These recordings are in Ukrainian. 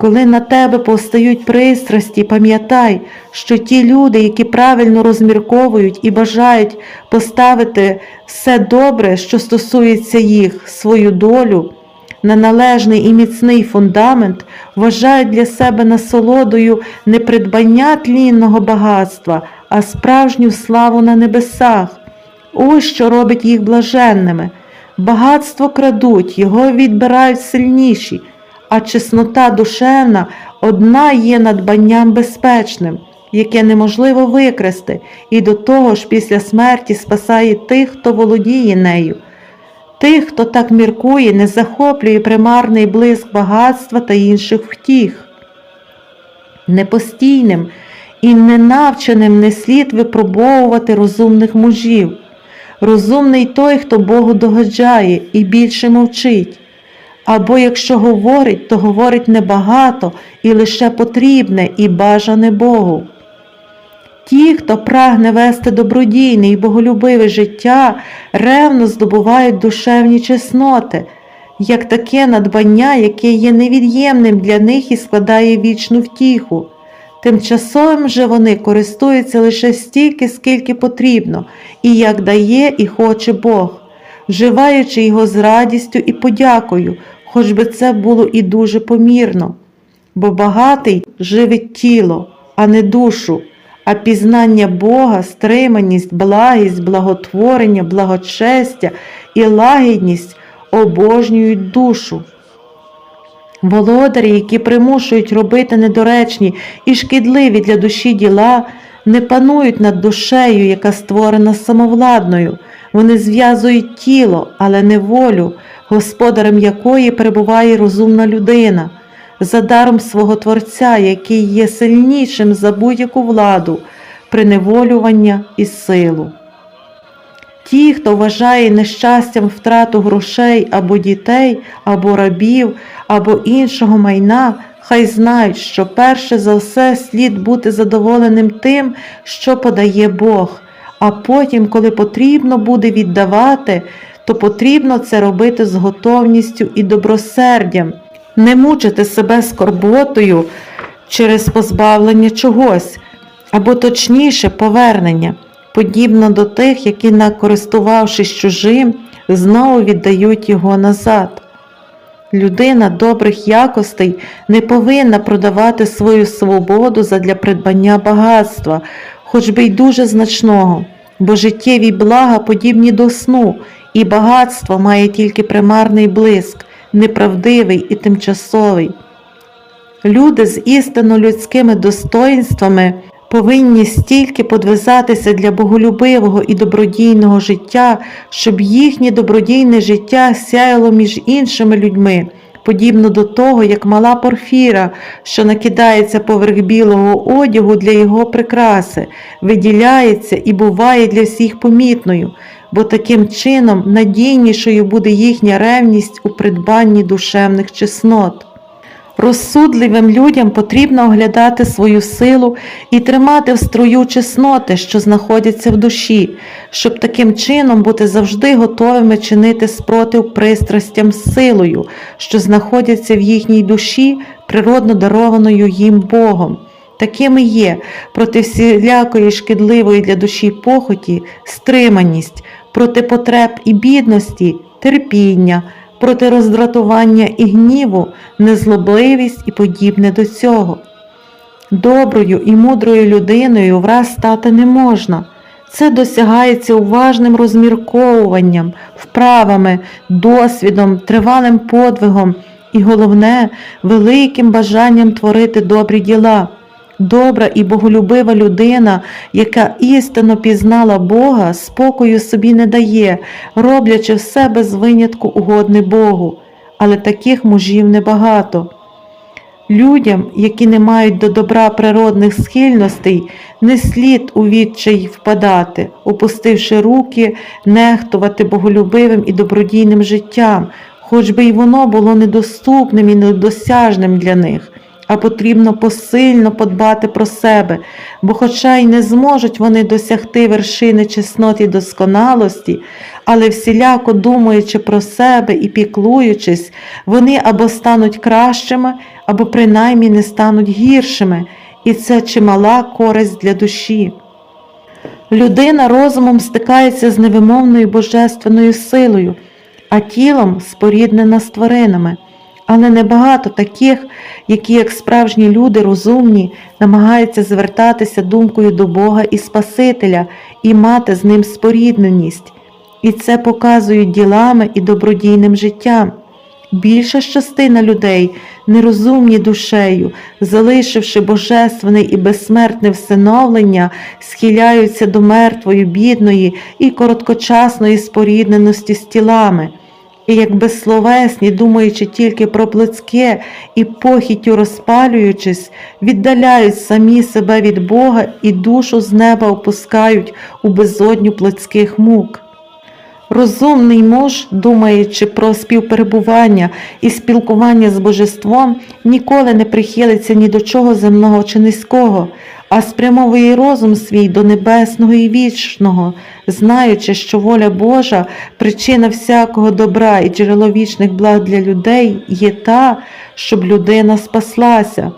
Коли на тебе повстають пристрасті, пам'ятай, що ті люди, які правильно розмірковують і бажають поставити все добре, що стосується їх, свою долю, на належний і міцний фундамент, вважають для себе насолодою не придбання тлінного багатства, а справжню славу на небесах. Ось що робить їх блаженними. Багатство крадуть, його відбирають сильніші, а чеснота душевна одна є надбанням безпечним, яке неможливо викрасти, і до того ж після смерті спасає тих, хто володіє нею. Тих, хто так міркує, не захоплює примарний блиск багатства та інших втіх. Непостійним і ненавченим не слід випробовувати розумних мужів. Розумний той, хто Богу догоджає і більше мовчить. Або якщо говорить, то говорить небагато і лише потрібне і бажане Богу. Ті, хто прагне вести добродійне і боголюбиве життя, ревно здобувають душевні чесноти, як таке надбання, яке є невід'ємним для них і складає вічну втіху. Тимчасовим же вони користуються лише стільки, скільки потрібно, і як дає і хоче Бог, вживаючи його з радістю і подякою, хоч би це було і дуже помірно. Бо багатий живить тіло, а не душу, а пізнання Бога, стриманість, благість, благотворення, благочестя і лагідність обожнюють душу. Володарі, які примушують робити недоречні і шкідливі для душі діла, не панують над душею, яка створена самовладною. Вони зв'язують тіло, але не волю, господарем якої перебуває розумна людина, за даром свого Творця, який є сильнішим за будь-яку владу, приневолювання і силу. Ті, хто вважає нещастям втрату грошей або дітей, або рабів, або іншого майна, хай знають, що перше за все слід бути задоволеним тим, що подає Бог, а потім, коли потрібно буде віддавати, то потрібно це робити з готовністю і добросердям, не мучити себе скорботою через позбавлення чогось, або точніше повернення подібно до тих, які, накористувавшись чужим, знову віддають його назад. Людина добрих якостей не повинна продавати свою свободу задля придбання багатства, хоч би й дуже значного, бо життєві блага подібні до сну, і багатство має тільки примарний блиск, неправдивий і тимчасовий. Люди з істинно людськими достоїнствами повинні стільки подвизатися для боголюбивого і добродійного життя, щоб їхнє добродійне життя сяяло між іншими людьми, подібно до того, як мала порфіра, що накидається поверх білого одягу для його прикраси, виділяється і буває для всіх помітною, бо таким чином надійнішою буде їхня ревність у придбанні душевних чеснот. Розсудливим людям потрібно оглядати свою силу і тримати в струю чесноти, що знаходяться в душі, щоб таким чином бути завжди готовими чинити спротив пристрастям з силою, що знаходяться в їхній душі, природно дарованою їм Богом. Такими є проти всілякої шкідливої для душі похоті, стриманість, проти потреб і бідності, терпіння проти роздратування і гніву, незлобливість і подібне до цього. Доброю і мудрою людиною враз стати не можна. Це досягається уважним розмірковуванням, вправами, досвідом, тривалим подвигом і, головне, великим бажанням творити добрі діла. Добра і боголюбива людина, яка істинно пізнала Бога, спокою собі не дає, роблячи все без винятку угодне Богу, але таких мужів небагато. Людям, які не мають до добра природних схильностей, не слід у відчай впадати, опустивши руки, нехтувати боголюбивим і добродійним життям, хоч би й воно було недоступним і недосяжним для них а потрібно посильно подбати про себе, бо, хоча й не зможуть вони досягти вершини чесноти і досконалості, але всіляко думаючи про себе і піклуючись, вони або стануть кращими, або принаймні не стануть гіршими, і це чимала користь для душі. Людина розумом стикається з невимовною божественною силою, а тілом споріднена з тваринами. Але небагато таких, які, як справжні люди розумні, намагаються звертатися думкою до Бога і Спасителя і мати з ним спорідненість. І це показують ділами і добродійним життям. Більша частина людей, нерозумні душею, залишивши божественне і безсмертне всиновлення, схиляються до мертвої, бідної і короткочасної спорідненості з тілами. І як безсловесні, думаючи тільки про плотське і похіттю розпалюючись, віддаляють самі себе від Бога і душу з неба опускають у безодню плотських мук. Розумний муж, думаючи про співперебування і спілкування з божеством, ніколи не прихилиться ні до чого земного чи низького, а спрямовує розум свій до небесного і вічного, знаючи, що воля Божа, причина всякого добра і джерело вічних благ для людей є та, щоб людина спаслася.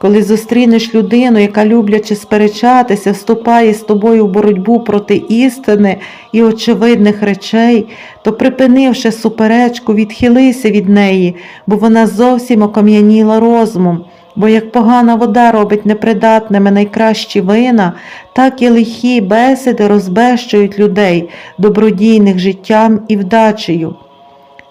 Коли зустрінеш людину, яка, люблячи сперечатися, вступає з тобою в боротьбу проти істини і очевидних речей, то, припинивши суперечку, відхилися від неї, бо вона зовсім окам'яніла розумом. Бо як погана вода робить непридатними найкращі вина, так і лихі бесіди розбещують людей, добродійних життям і вдачею.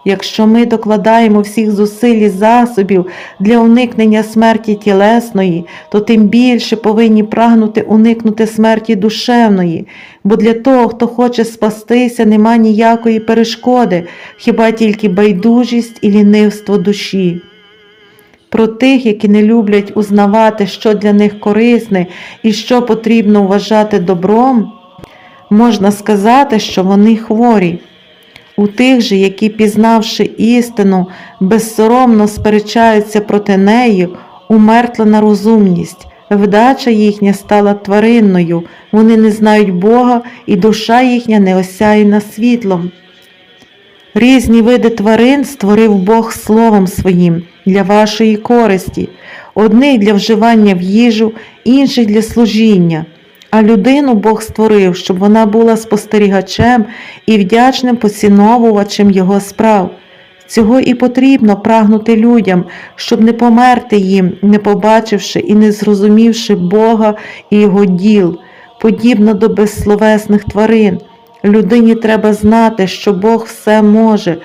Якщо ми докладаємо всіх зусиль і засобів для уникнення смерті тілесної, то тим більше повинні прагнути уникнути смерті душевної, бо для того, хто хоче спастися, нема ніякої перешкоди, хіба тільки байдужість і лінивство душі. Про тих, які не люблять узнавати, що для них корисне і що потрібно вважати добром, можна сказати, що вони хворі. У тих же, які, пізнавши істину, безсоромно сперечаються проти неї, умертлена розумність, вдача їхня стала тваринною, вони не знають Бога, і душа їхня не осяяна світлом. Різні види тварин створив Бог Словом Своїм для вашої користі, одних для вживання в їжу, інших для служіння. А людину Бог створив, щоб вона була спостерігачем і вдячним поціновувачем Його справ. Цього і потрібно прагнути людям, щоб не померти їм, не побачивши і не зрозумівши Бога і Його діл, подібно до безсловесних тварин. Людині треба знати, що Бог все може,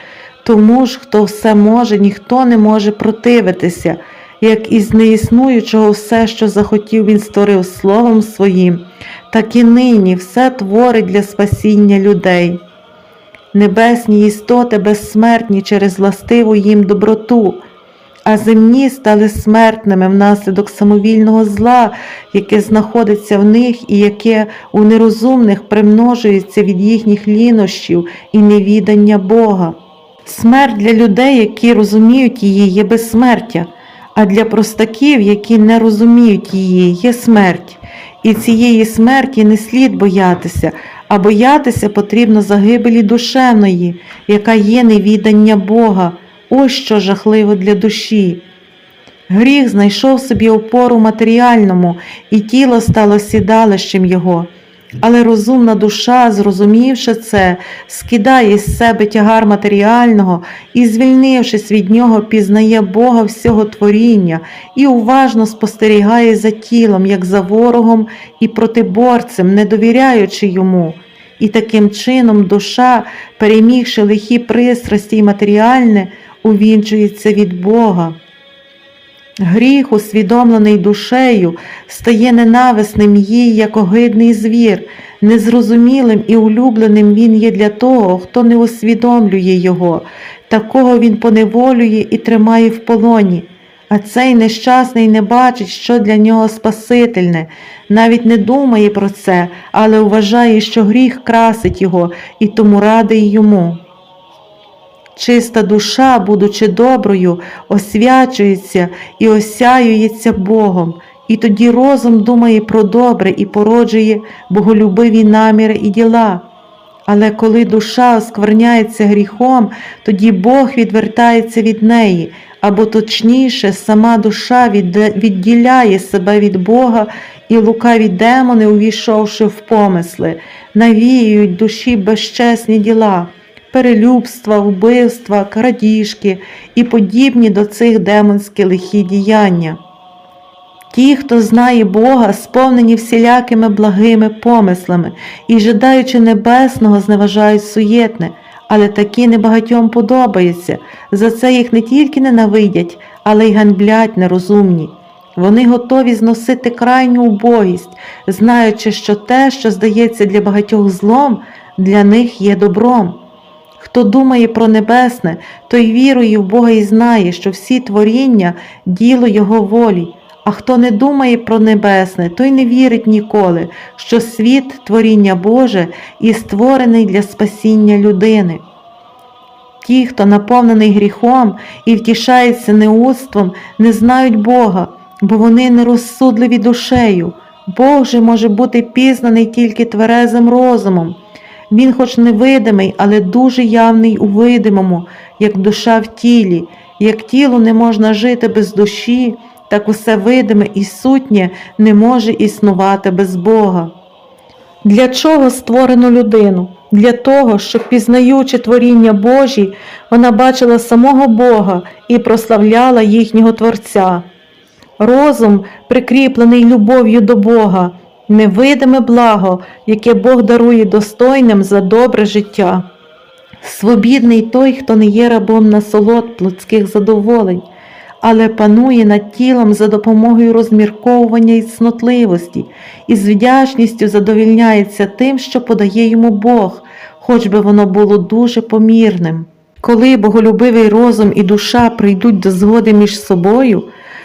тому ж, хто все може, ніхто не може противитися, як із неіснуючого все, що захотів він створив Словом Своїм, так і нині все творить для спасіння людей. Небесні істоти безсмертні через властиву їм доброту, а земні стали смертними внаслідок самовільного зла, яке знаходиться в них і яке у нерозумних примножується від їхніх лінощів і невідання Бога. Смерть для людей, які розуміють її, є безсмертя, а для простаків, які не розуміють її, є смерть. І цієї смерті не слід боятися, а боятися потрібно загибелі душевної, яка є невідання Бога. Ось що жахливо для душі. Гріх знайшов собі опору матеріальному, і тіло стало сідалищем його. Але розумна душа, зрозумівши це, скидає з себе тягар матеріального і, звільнившись від нього, пізнає Бога всього творіння і уважно спостерігає за тілом, як за ворогом і протиборцем, не довіряючи йому. І таким чином душа, перемігши лихі пристрасті й матеріальне, увінчується від Бога. Гріх, усвідомлений душею, стає ненависним їй, як огидний звір, незрозумілим і улюбленим він є для того, хто не усвідомлює його, такого він поневолює і тримає в полоні. А цей нещасний не бачить, що для нього спасительне, навіть не думає про це, але вважає, що гріх красить його і тому радий йому. Чиста душа, будучи доброю, освячується і осяюється Богом, і тоді розум думає про добре і породжує боголюбиві наміри і діла. Але коли душа оскверняється гріхом, тоді Бог відвертається від неї, або точніше, сама душа відділяє себе від Бога, і лукаві демони, увійшовши в помисли, навіюють душі безчесні діла, перелюбства, вбивства, крадіжки і подібні до цих демонські лихі діяння. Ті, хто знає Бога, сповнені всілякими благими помислами і, жадаючи небесного, зневажають суєтне, але такі небагатьом подобається. За це їх не тільки ненавидять, але й ганьблять нерозумні. Вони готові зносити крайню убогість, знаючи, що те, що здається для багатьох злом, для них є добром. Хто думає про небесне, той вірує в Бога і знає, що всі творіння діло Його волі. А хто не думає про небесне, той не вірить ніколи, що світ творіння Боже і створений для спасіння людини. Ті, хто наповнений гріхом і втішається неудством, не знають Бога, бо вони нерозсудливі душею. Бог же може бути пізнаний тільки тверезим розумом. Він, хоч невидимий, але дуже явний у видимому, як душа в тілі, як тілу не можна жити без душі, так усе видиме і сутнє не може існувати без Бога. Для чого створено людину? Для того, щоб, пізнаючи творіння Божі, вона бачила самого Бога і прославляла їхнього Творця. Розум, прикріплений любов'ю до Бога, невидиме благо, яке Бог дарує достойним за добре життя. Свобідний той, хто не є рабом насолод плотських задоволень, але панує над тілом за допомогою розмірковування і цнотливості, і з вдячністю задовільняється тим, що подає йому Бог, хоч би воно було дуже помірним. Коли боголюбивий розум і душа прийдуть до згоди між собою,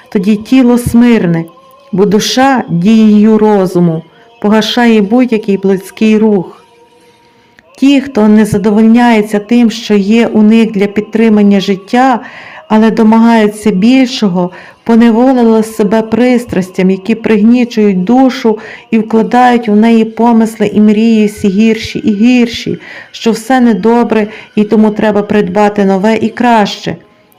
тоді тіло смирне, бо душа дією розуму погашає будь-який плотський рух. Ті, хто не задовольняється тим, що є у них для підтримання життя, але домагаються більшого, поневолили себе пристрастям, які пригнічують душу і вкладають у неї помисли і мрії всі гірші і гірші, що все недобре і тому треба придбати нове і краще.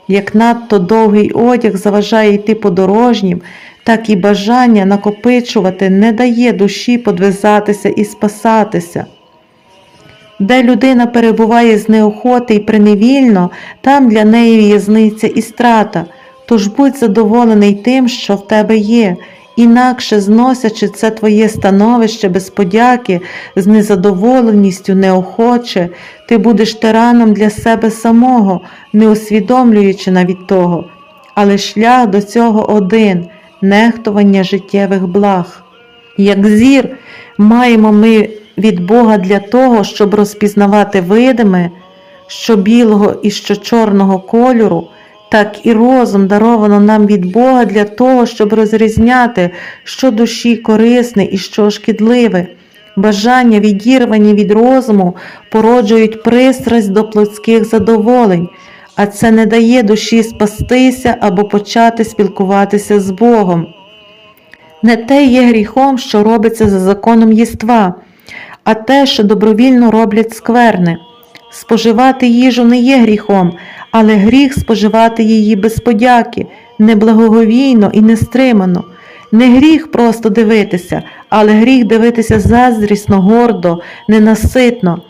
Як надто довгий одяг заважає йти подорожнім, так і бажання накопичувати не дає душі подвизатися і спасатися. Де людина перебуває з неохоти і приневільно, там для неї в'язниця і страта. Тож будь задоволений тим, що в тебе є, інакше зносячи це твоє становище без подяки, з незадоволеністю, неохоче, ти будеш тираном для себе самого, не усвідомлюючи навіть того. Але шлях до цього один нехтування життєвих благ. Як зір, маємо ми від Бога для того, щоб розпізнавати видиме, що білого і що чорного кольору, так і розум даровано нам від Бога для того, щоб розрізняти, що душі корисне і що шкідливе. Бажання, відірвані від розуму, породжують пристрасть до плотських задоволень, а це не дає душі спастися або почати спілкуватися з Богом. Не те є гріхом, що робиться за законом єства, а те, що добровільно роблять скверне. Споживати їжу не є гріхом, але гріх споживати її без подяки, неблагоговійно і нестримано. Не гріх просто дивитися, але гріх дивитися заздрісно, гордо, ненаситно.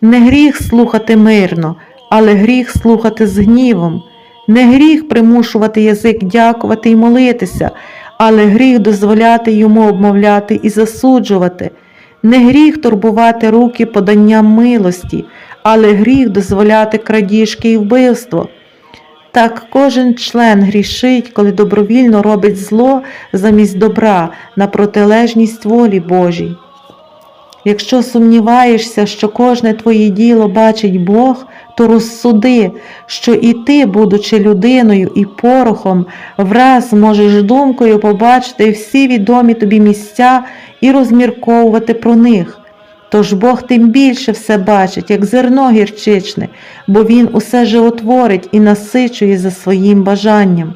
Не гріх слухати мирно, але гріх слухати з гнівом. Не гріх примушувати язик дякувати і молитися, але гріх дозволяти йому обмовляти і засуджувати. Не гріх турбувати руки поданням милості, але гріх дозволяти крадіжки і вбивство. Так кожен член грішить, коли добровільно робить зло замість добра на протилежність волі Божій. Якщо сумніваєшся, що кожне твоє діло бачить Бог, то розсуди, що і ти, будучи людиною і порохом, враз можеш думкою побачити всі відомі тобі місця і розмірковувати про них. Тож Бог тим більше все бачить, як зерно гірчичне, бо Він усе животворить і насичує за своїм бажанням.